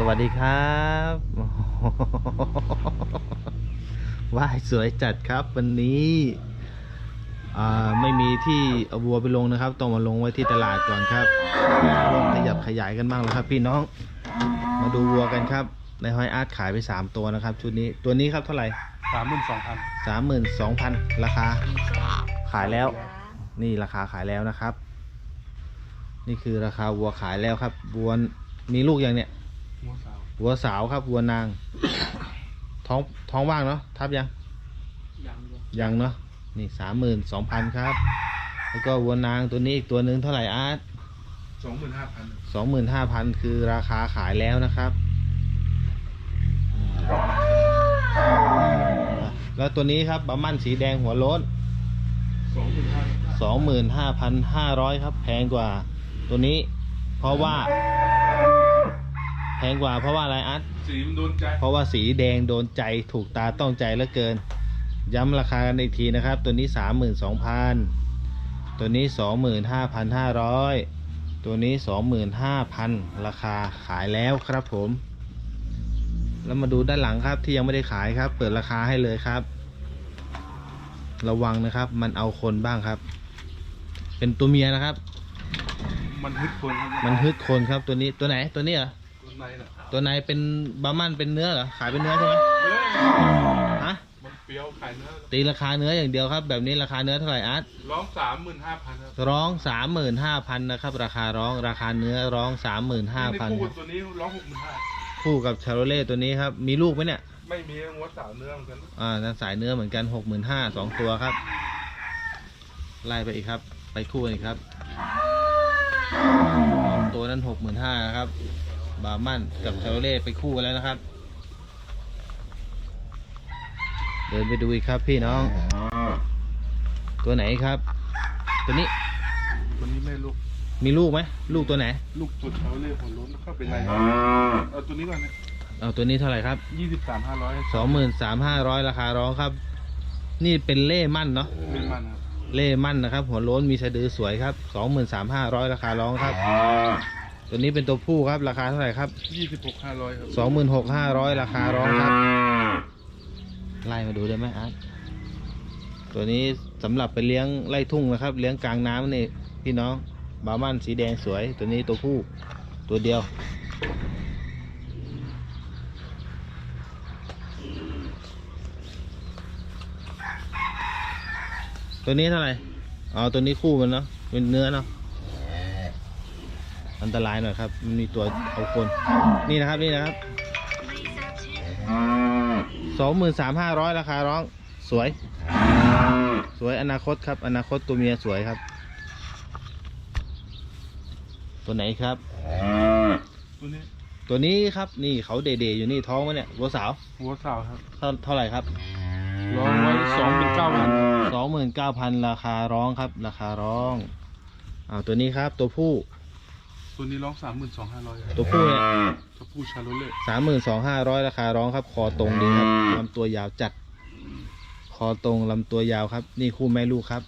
สวัสดีครับว่ายสวยจัดครับวันนี้อ่าไม่มีที่เอาวัวไปลงนะครับ ต้องมาลงไว้ที่ตลาดก่อนครับเริ่มขยับขยายกันบ้างแล้วครับ พี่น้อง มาดูวัวกันครับ ในห้อยอาร์ตขายไป 3 ตัวนะครับ ชุดนี้ตัวนี้ครับเท่าไหร่สามหมื่นสองพันสามหมื่นสองพันราคา ขายแล้ว นี่ราคาขายแล้วนะครับ นี่คือราคาวัวขายแล้วครับวัวมีลูกยังเนี่ย หัวสาววัวสาวครับวัวนาง ท้องท้องว่างเนาะทับยังยังด้วยยังเนาะนี่สามหมื่นสองพันครับ แล้วก็วัวนางตัวนี้อีกตัวหนึ่งเท่าไหร่อาร์ตสองหมื่นห้าพันสองหมื่นห้าพันคือราคาขายแล้วนะครับอืมแล้วตัวนี้ครับบัมมันสีแดงหัวโล้น สองหมื่นห้าสองหมื่นห้าพันห้าร้อยครับ แพงกว่าตัวนี้ เพราะว่า แพงกว่าเพราะว่าอะไรอาร์ตสีมันโดนใจเพราะว่าสีแดงโดนใจถูกตาต้องใจเหลือเกิน ย้ำราคากันอีกทีนะครับ ตัวนี้สามหมื่นสองพันตัวนี้สองหมื่นห้าพันห้าร้อยตัวนี้สองหมื่นห้าพันราคาขายแล้วครับผม แล้วมาดูด้านหลังครับที่ยังไม่ได้ขายครับ เปิดราคาให้เลยครับ ระวังนะครับ มันเอาคนบ้างครับ เป็นตัวเมียนะครับ มันฮึดคนครับมันฮึดคนครับตัวนี้ตัวไหนตัวนี้เหรอตัว ในน่ะตัวไหนเป็นบาร์มันเป็นเนื้อเหรอขายเป็นเนื้อใช่ไหมเฮ้ยฮะมันเปรี้ยวขายเนื้อตีราคาเนื้ออย่างเดียวครับ แบบนี้ราคาเนื้อเท่าไหร่อาร์ตร้องสามหมื่นห้าพันครับร้องสามหมื่นห้าพันนะครับ ราคาร้องราคาเนื้อร้องสามหมื่นห้าพันคู่กับตัวนี้ร้องหกหมื่นห้าคู่กับชาโรเล่ตัวนี้ครับมีลูกไหมเนี่ยไม่มีหัวสาวเนื้อเหมือนกันอ่านั่นสายเนื้อเหมือนกันหกหมื่นห้าสองตัวครับ ไล่ไปอีกครับ ไปคู่กันอีกครับสองตัวนั้นหกหมื่นห้าครับ บาร์มันกับชาโรเล่ไปคู่กันแล้วนะครับ เดินไปดูอีกครับพี่น้อง ตัวไหนครับ ตัวนี้ตัวนี้ไม่ลูก มีลูกไหมลูกตัวไหน ลูกตัวเขาเรียกหัวโล้นเข้าเป็นไรเอาตัวนี้ก่อนนะเอาตัวนี้เท่าไหร่ครับยี่สิบสามห้าร้อยสองหมื่นสามห้าร้อยราคาร้องครับ นี่เป็นเล่มั่นเนาะเป็นมันครับ เล่มั่นนะครับ หัวโล้นมีสะดือสวยครับสองหมื่นสามห้าร้อยราคาร้องครับ ตัวนี้เป็นตัวผู้ครับ ราคาเท่าไหร่ครับยี่สิบหกห้าร้อยครับสองหมื่นหกห้าร้อยราคาร้องครับ ไล่มาดูได้ไหมอาร์ตตัวนี้สำหรับไปเลี้ยงไล่ทุ่งนะครับ เลี้ยงกลางน้ำนี่พี่น้องบาร์มันสีแดงสวย ตัวนี้ตัวผู้ตัวเดียว ตัวนี้เท่าไหร่อ๋อตัวนี้คู่มันเนาะเป็นเนื้อเนาะ อันตรายหน่อยครับ มันมีตัวเอาคน นี่นะครับนี่นะครับสองหมื่นสามห้าร้อยราคาร้องสวย สวยอนาคตครับ อนาคตตัวเมียสวยครับ ตัวไหนครับ ตัวนี้ตัวนี้ครับนี่เขาเดๆอยู่นี่ท้องมันเนี่ยวัวสาวหัวสาวครับเท่าเท่าไหร่ครับร้องไว้สองเป็นเก้าพันสองหมื่นเก้าพันราคาร้องครับ ราคาร้องเอาตัวนี้ครับตัวผู้ ตัวนี้ร้องสามหมื่นสองห้าร้อยตัวผู้เนี่ยตัวผู้ชาโลเล่สามหมื่นสองห้าร้อยราคาร้องครับ คอตรงดีครับลำตัวยาวจัด คอตรงลำตัวยาวครับ นี่คู่แม่ลูกครับ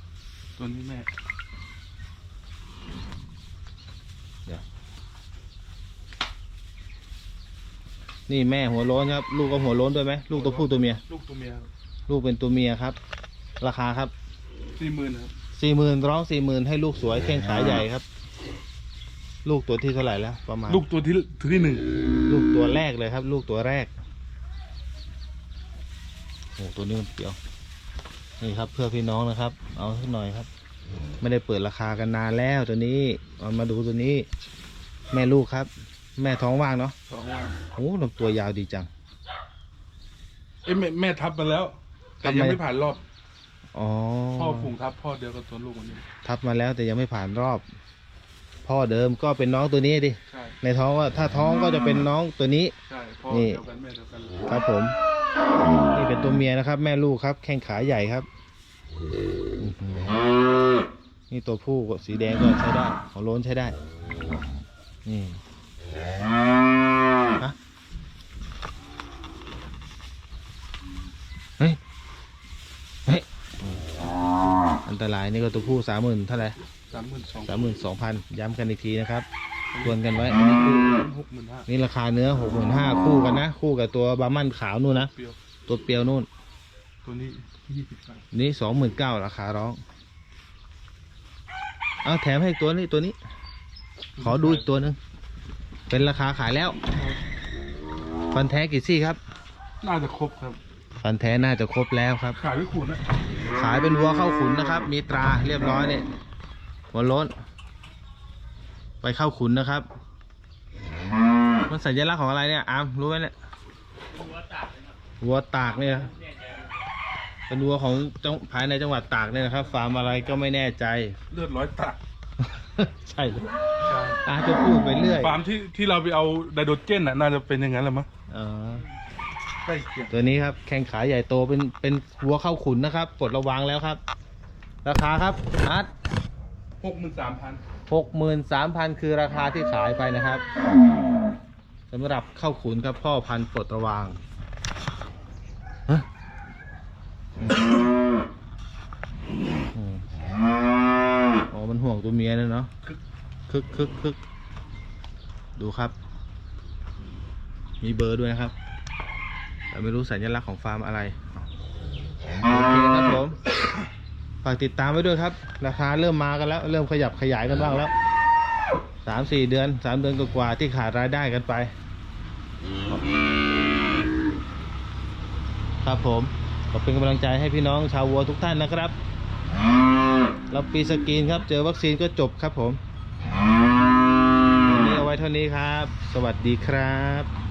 ตัวนี้แม่นี่แม่หัวโล้นครับ ลูกก็หัวโล้นด้วยไหมลูกตัวผู้ตัวเมีย ลูกตัวเมียลูกเป็นตัวเมียครับ ราคาครับสี่หมื่นครับสี่หมื่นร้องสี่หมื่นให้ลูกสวยแข้งขาใหญ่ครับ ลูกตัวที่เท่าไหร่แล้วประมาณ ลูกตัวที่ที่หนึ่งลูกตัวแรกเลยครับ ลูกตัวแรกโอ้ตัวนี้มันเปรี้ยวนี่ครับ เพื่อพี่น้องนะครับ เอาสักหน่อยครับ ไม่ได้เปิดราคากันนานแล้วตัวนี้เอามาดูตัวนี้ แม่ลูกครับ แม่ท้องว่างเนาะสองวันโอ้ลำตัวยาวดีจัง เอ้ยแม่แม่ทับมาแล้ว แต่ทับยังไหมไม่ผ่านรอบ อ๋อพ่อฝูงทับพ่อเดียวกับตัวลูกคนนี้ ทับมาแล้วแต่ยังไม่ผ่านรอบ พ่อเดิมก็เป็นน้องตัวนี้ดิ ใช่ในท้องก็ถ้าท้องก็จะเป็นน้องตัวนี้ ใช่พ่อนี่ เดียวกันแม่เดียวกันเลยครับผม นี่เป็นตัวเมียนะครับ แม่ลูกครับ แข้งขาใหญ่ครับอื้อหือนี่ตัวผู้ก็สีแดงก็ใช้ได้หัวโล้นใช้ได้นี่ฮะเฮ้ยเฮ้ยอันตรายนี่ก็ตัวผู้สามหมื่นเท่าไหร่ สามหมื่นสองสามหมื่นสองพันย้ำกันอีกทีนะครับทวนกันไว้อันนี้คู่หกหมื่นห้านี่ราคาเนื้อหกหมื่นห้าคู่กันนะ คู่กับตัวบาร์มันขาวนู่นนะ เปรี้ยวตัวเปรียวนู่น ตัวนี้ยี่สิบาทนี่สองหมื่นเก้าราคาร้อง เอาแถมให้อีกตัวนี้ตัวนี้ ขอดูอีกตัวหนึ่งเป็นราคาขายแล้ว ฟันแท้กี่ซี่ครับ น่าจะครบครับ ฟันแท้น่าจะครบแล้วครับ ขายไม่ขุนนะ ขายเป็นวัวเข้าขุนนะครับ มีตราเรียบร้อยเนี่ย หัวโล้น ไปเข้าขุนนะครับ มันสัญลักษณ์ของอะไรเนี่ยอามรู้ไหมเนี่ยวัวตากเนี่ยนะเป็นวัวของจังภายในจังหวัดตากเนี่ยนะครับ ฟาร์มอะไรก็ไม่แน่ใจ เลือดร้อยตักใช่เลยใช่อาจจะพูดไปเรื่อยฟาร์มที่ที่เราไปเอาไดโดเจนน่ะน่าจะเป็นอย่างนั้นแหละมั้งอ๋อ ใกล้เคียงตัวนี้ครับ แข้งขาใหญ่โตเป็นเป็นวัวเข้าขุนนะครับปลดระวังแล้วครับ ราคาครับอาร์ต หกหมื่นสามพันหกหมื่นสามพันคือราคาที่ขายไปนะครับสำหรับเข้าขุนครับพ่อพันธุ์ปลดระวางฮะอืมอ๋อมันห่วงตัวเมียนะเนาะคึกคึกคึกดูครับ มีเบอร์ด้วยนะครับ แต่ไม่รู้สัญลักษณ์ของฟาร์มอะไรโอเคครับผม ฝากติดตามไว้ด้วยครับ ราคาเริ่มมากันแล้ว เริ่มขยับขยายกันบ้างแล้วสามสี่เดือนสามเดือนกว่าที่ขาดรายได้กันไป ครับผมขอเป็นกำลังใจให้พี่น้องชาววัวทุกท่านนะครับเรับปีสกรีนครับ เจอวัคซีนก็จบครับผมวันนี้เอาไว้เท่านี้ครับ สวัสดีครับ